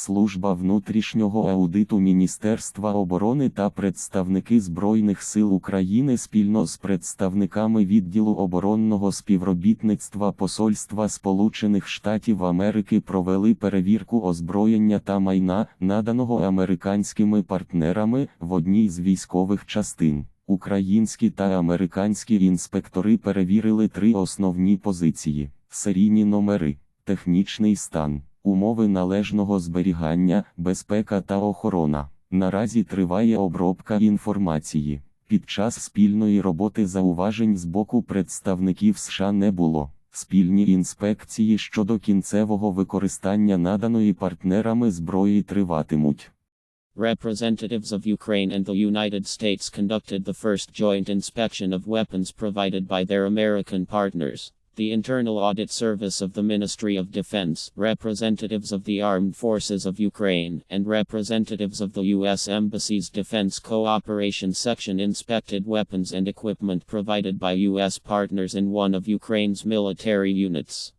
Служба внутрішнього аудиту Міністерства оборони та представники Збройних сил України спільно з представниками відділу оборонного співробітництва Посольства Сполучених Штатів Америки провели перевірку озброєння та майна, наданого американськими партнерами в одній з військових частин. Українські та американські інспектори перевірили три основні позиції: серійні номери, технічний стан, умови належного зберігання, безпека та охорона. Наразі триває обробка інформації. Під час спільної роботи зауважень з боку представників США не було. Спільні інспекції щодо кінцевого використання наданої партнерами зброї триватимуть. Representatives of Ukraine and the United States conducted the first joint inspection of weapons provided by their American partners. The Internal Audit Service of the Ministry of Defense, representatives of the Armed Forces of Ukraine, and representatives of the U.S. Embassy's Defense Cooperation Section inspected weapons and equipment provided by U.S. partners in one of Ukraine's military units.